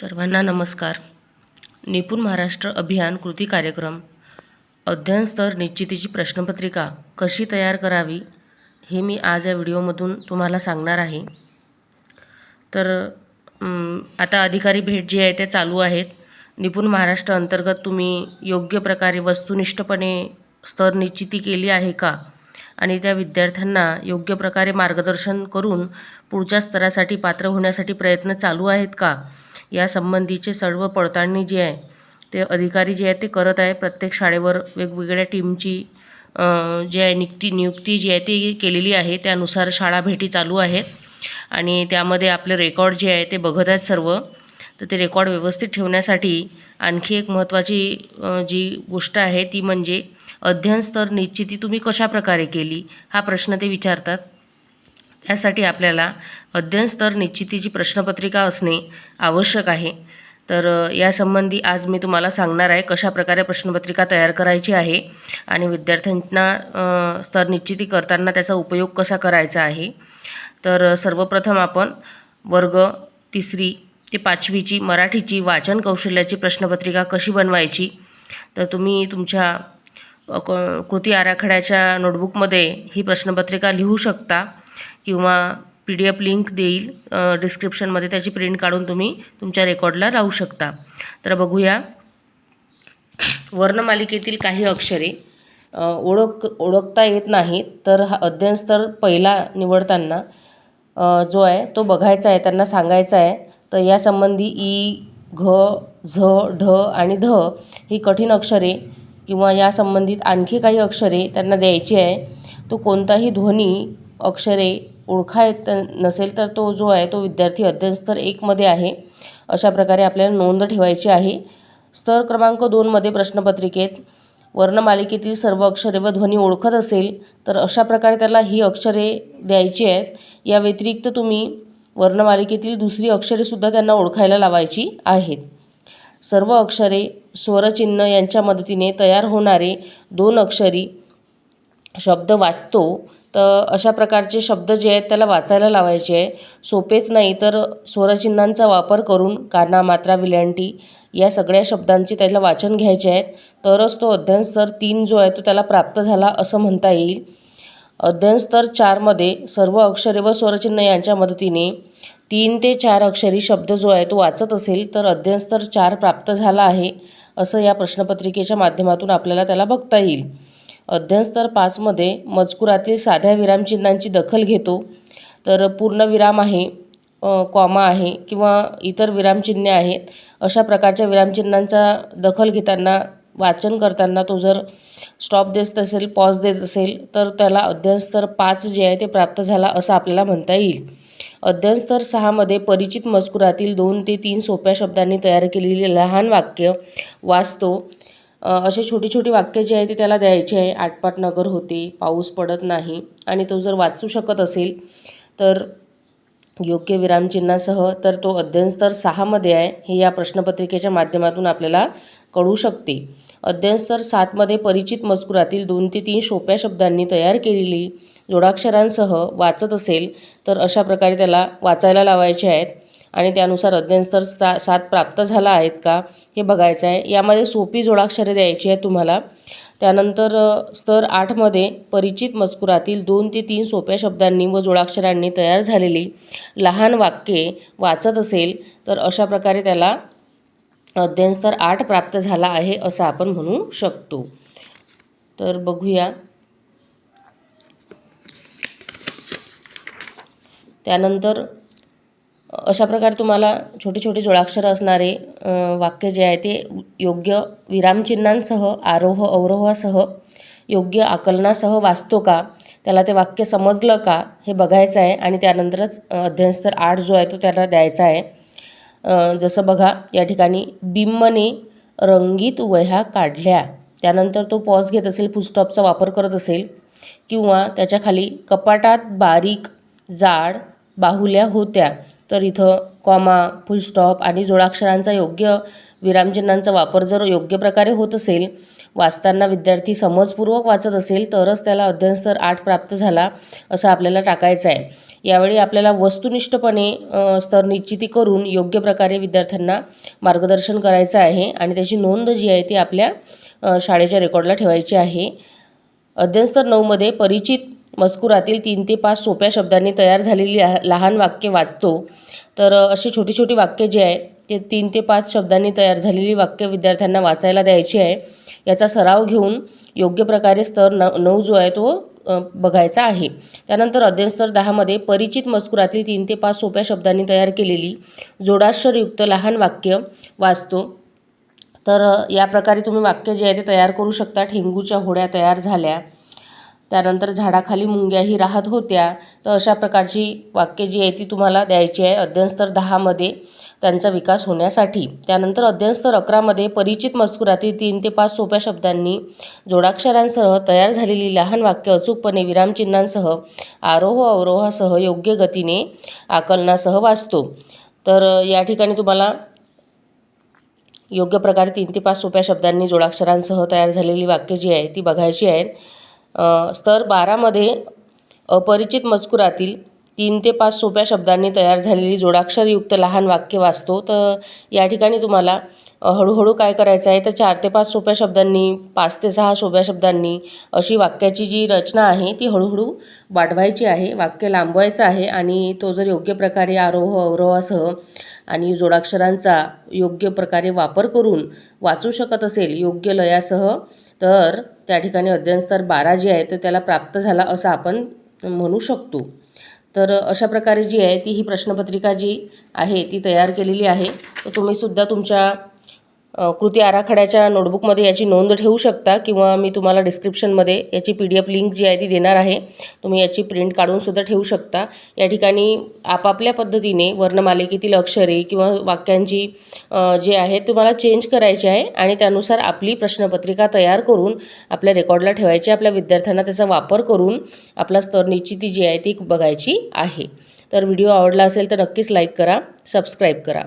सर्वांना नमस्कार. निपुण महाराष्ट्र अभियान कृती कार्यक्रम अध्ययन स्तर निश्चितीची प्रश्नपत्रिका कशी तयार करावी हे मी आज या व्हिडिओमधून तुम्हाला सांगणार आहे. तर आता अधिकारी भेट जी आहे ते चालू आहेत. निपुण महाराष्ट्र अंतर्गत तुम्ही योग्य प्रकारे वस्तुनिष्ठपणे स्तर निश्चिती केली आहे का? आणि त्या विद्यार्थ्यांना योग्य प्रकारे मार्गदर्शन करून पुढच्या स्तरासाठी पात्र होण्यासाठी प्रयत्न चालू आहेत का? यासंबंधीचे सर्व पडताळणी जी आहे ते अधिकारी जे आहे ते करत आहे. प्रत्येक शाळेवर वेगवेगळ्या टीमची जे आहे नियुक्ती नियुक्ती जी आहे ती केलेली आहे. त्यानुसार शाळा भेटी चालू आहेत. आणि त्यामध्ये आपले रेकॉर्ड जे आहे ते बघत आहेत सर्व. तर ते रेकॉर्ड व्यवस्थित ठेवण्यासाठी आणखी एक महत्त्वाची जी गोष्ट आहे ती म्हणजे अध्ययन स्तर निश्चिती तुम्ही कशा प्रकारे केली? हा प्रश्न ते विचारतात. ह्यासाठी आपल्याला अध्ययन स्तर निश्चितीची प्रश्नपत्रिका असणे आवश्यक आहे. तर यासंबंधी आज मी तुम्हाला सांगणार आहे कशा प्रकारे प्रश्नपत्रिका तयार करायची आहे आणि विद्यार्थ्यांना स्तर निश्चिती करताना त्याचा उपयोग कसा करायचा आहे. तर सर्वप्रथम आपण वर्ग तिसरी ते पाचवीची मराठीची वाचन कौशल्याची प्रश्नपत्रिका कशी बनवायची? तर तुम्ही तुमच्या क- कृती आराखड्याच्या नोटबुकमध्ये ही प्रश्नपत्रिका लिहू शकता. किंवा पी डी एफ लिंक देईल डिस्क्रिप्शनमध्ये त्याची प्रिंट काढून तुम्ही तुमच्या रेकॉर्डला लावू शकता. तर बघूया. वर्णमालिकेतील काही अक्षरे ओळख ओळखता येत नाहीत तर हा अध्ययन स्तर पहिला निवडताना जो आहे तो बघायचा आहे त्यांना सांगायचा आहे. तर यासंबंधी ई घ झ ढ आणि ध ही कठीण अक्षरे किंवा या संबंधित आणखी काही अक्षरे त्यांना द्यायची आहे. तो कोणताही ध्वनी अक्षरे ओळखा येत नसेल तर तो जो आहे तो विद्यार्थी अध्ययन स्तर एकमध्ये आहे. अशा प्रकारे आपल्याला नोंद ठेवायची आहे. स्तर क्रमांक दोनमध्ये प्रश्नपत्रिकेत वर्णमालिकेतील सर्व अक्षरे व ध्वनी ओळखत असेल तर अशा प्रकारे त्याला ही अक्षरे द्यायची आहेत. या व्यतिरिक्त तुम्ही वर्णमालिकेतील दुसरी अक्षरेसुद्धा त्यांना ओळखायला लावायची आहेत. सर्व अक्षरे स्वरचिन्ह यांच्या मदतीने तयार होणारे दोन अक्षरी शब्द वाचतो. तर अशा प्रकारचे शब्द जे आहेत त्याला वाचायला लावायचे आहे. सोपेच नाही तर स्वरचिन्हांचा वापर करून काना मात्रा विलंटी या सगळ्या शब्दांचे त्याला वाचन घ्यायचे आहेत तरच तो अध्ययन स्तर तीन जो आहे तो त्याला प्राप्त झाला असं म्हणता येईल. अध्ययन स्तर चारमध्ये सर्व अक्षरे व स्वरचिन्ह यांच्या मदतीने तीन ते चार अक्षरी शब्द जो आहे तो वाचत असेल तर अध्ययन स्तर चार प्राप्त झाला आहे असं या प्रश्नपत्रिकेच्या माध्यमातून आपल्याला त्याला बघता येईल. अध्ययनस्तर पाचमध्ये मजकुरातील साध्या विरामचिन्हांची दखल घेतो. तर पूर्णविराम आहे कॉमा आहे किंवा इतर विरामचिन्हे आहेत अशा प्रकारच्या विरामचिन्हांचा दखल घेताना वाचन करताना तो जर स्टॉप देत असेल पॉज देत असेल तर त्याला अध्ययनस्तर पाच जे आहे ते प्राप्त झाला असं आपल्याला म्हणता येईल. अध्ययनस्तर सहामध्ये परिचित मजकुरातील दोन ते तीन सोप्या शब्दांनी तयार केलेली लहान वाक्य वाचतो. असे छोटी छोटी वाक्य जी आहे ती त्याला द्यायची आहे. आटपाट नगर होते पाऊस पडत नाही आणि तो जर वाचू शकत असेल तर योग्य विरामचिन्हासह तर तो अध्ययनस्तर सहामध्ये आहे. हे या प्रश्नपत्रिकेच्या माध्यमातून आपल्याला कळू शकते. अध्ययनस्तर सातमध्ये परिचित मजकुरातील दोन ते तीन सोप्या शब्दांनी तयार केलेली जोडाक्षरांसह वाचत असेल तर अशा प्रकारे त्याला वाचायला लावायचे आहेत. आणि त्यानुसार अध्ययनस्तर सा सात प्राप्त झाला आहेत का हे बघायचं आहे. यामध्ये सोपी जोडाक्षरे द्यायची आहेत तुम्हाला. त्यानंतर स्तर आठमध्ये परिचित मजकुरातील दोन ते तीन सोप्या शब्दांनी व जोडाक्षरांनी तयार झालेली लहान वाक्ये वाचत असेल तर अशा प्रकारे त्याला अध्ययनस्तर आठ प्राप्त झाला आहे असं आपण म्हणू शकतो. तर बघूया. त्यानंतर अशा प्रकारे तुम्हाला छोटे छोटे जोडाक्षरं असणारे वाक्य जे आहे ते योग्य विरामचिन्हांसह आरोह अवरोहासह योग्य आकलनासह वाचतो का त्याला ते वाक्य समजलं का हे बघायचं आहे आणि त्यानंतरच अध्ययनस्तर आठ जो आहे तो त्याला द्यायचा आहे. जसं बघा या ठिकाणी बिम्मने रंगीत वह्या काढल्या. त्यानंतर तो पॉज घेत असेल फुलस्टॉपचा वापर करत असेल. किंवा त्याच्याखाली कपाटात बारीक जाड बाहुल्या होत्या. तर इथं कॉमा फुलस्टॉप आणि जोडाक्षरांचा योग्य विरामचिन्हांचा वापर जर योग्य प्रकारे होत असेल वाचताना विद्यार्थी समजपूर्वक वाचत असेल तरच त्याला अध्ययनस्तर आठ प्राप्त झाला असं आपल्याला टाकायचं आहे. यावेळी आपल्याला वस्तुनिष्ठपणे स्तर निश्चिती करून योग्य प्रकारे विद्यार्थ्यांना मार्गदर्शन करायचं आहे आणि त्याची नोंद जी आहे ती आपल्या शाळेच्या रेकॉर्डला ठेवायची आहे. अध्ययनस्तर नऊमध्ये परिचित मजकुरातील तीन ते पाच सोप्या शब्दांनी तयार झालेली लहान वाक्य वाचतो. तर अशी छोटी छोटी वाक्य जी आहे ते तीन ते पाच शब्दांनी तयार झालेली वाक्य विद्यार्थ्यांना वाचायला द्यायची आहे. याचा सराव घेऊन योग्य प्रकारे स्तर न नऊ जो आहे तो बघायचा आहे. त्यानंतर अध्ययन स्तर दहामध्ये परिचित मजकुरातील तीन ते पाच सोप्या शब्दांनी तयार केलेली जोडाक्षरयुक्त लहान वाक्य वाचतो. तर या प्रकारे तुम्ही वाक्य जे आहे ते तयार करू शकता. ठेंगूच्या होड्या तयार झाल्या. त्यानंतर झाडाखाली मुंग्याही राहत होत्या. तर अशा प्रकारची वाक्य जी आहे ती तुम्हाला द्यायची आहे अध्ययनस्तर दहामध्ये त्यांचा विकास होण्यासाठी. त्यानंतर अध्ययनस्तर अकरामध्ये परिचित मजकुरातील तीन ते पाच सोप्या शब्दांनी जोडाक्षरांसह तयार झालेली लहान वाक्य अचूकपणे विरामचिन्हांसह आरोह अवरोहासह योग्य गतीने आकलनासह वाचतो. तर या ठिकाणी तुम्हाला योग्य प्रकारे तीन ते पाच सोप्या शब्दांनी जोडाक्षरांसह तयार झालेली वाक्य जी आहे ती बघायची आहेत स्तर बारामध्ये अपरिचित मजकुरातील तीन ते पाच सोप्या शब्दांनी तयार झालेली जोडाक्षरयुक्त लहान वाक्य वाचतो. तर या ठिकाणी तुम्हाला हळूहळू काय करायचं आहे तर चार ते पाच सोप्या शब्दांनी पाच ते सहा सोप्या शब्दांनी अशी वाक्याची जी रचना आहे ती हळूहळू वाढवायची आहे. वाक्य लांबवायचं आहे आणि तो जर योग्य प्रकारे आरोह अवरोहासह आणि जोडाक्षरांचा योग्य प्रकारे वापर करून वाचू शकत असेल योग्य लयासह तर त्या ठिकाणी अध्ययन स्तर बारा जे आहे तर त्याला प्राप्त झाला असं आपण म्हणू शकतो. तर अशा प्रकारे जी आहे ती ही प्रश्नपत्रिका जी आहे ती तयार केलेली आहे. तर तुम्हीसुद्धा तुमच्या कृती आराखड्याच्या नोटबुकमध्ये याची नोंद ठेवू शकता किंवा मी तुम्हाला डिस्क्रिप्शनमध्ये याची पी डी एफ लिंक जी आहे ती देणार आहे. तुम्ही याची प्रिंट काढूनसुद्धा ठेवू शकता. या ठिकाणी आपापल्या पद्धतीने वर्णमालिकेतील अक्षरे किंवा वाक्यांची जे आहे तुम्हाला चेंज करायची आहे आणि त्यानुसार आपली प्रश्नपत्रिका तयार करून आपल्या रेकॉर्डला ठेवायची आपल्या विद्यार्थ्यांना त्याचा वापर करून आपला स्तर निश्चिती जी आहे ती बघायची आहे. तर व्हिडिओ आवडला असेल तर नक्कीच लाईक करा सबस्क्राईब करा.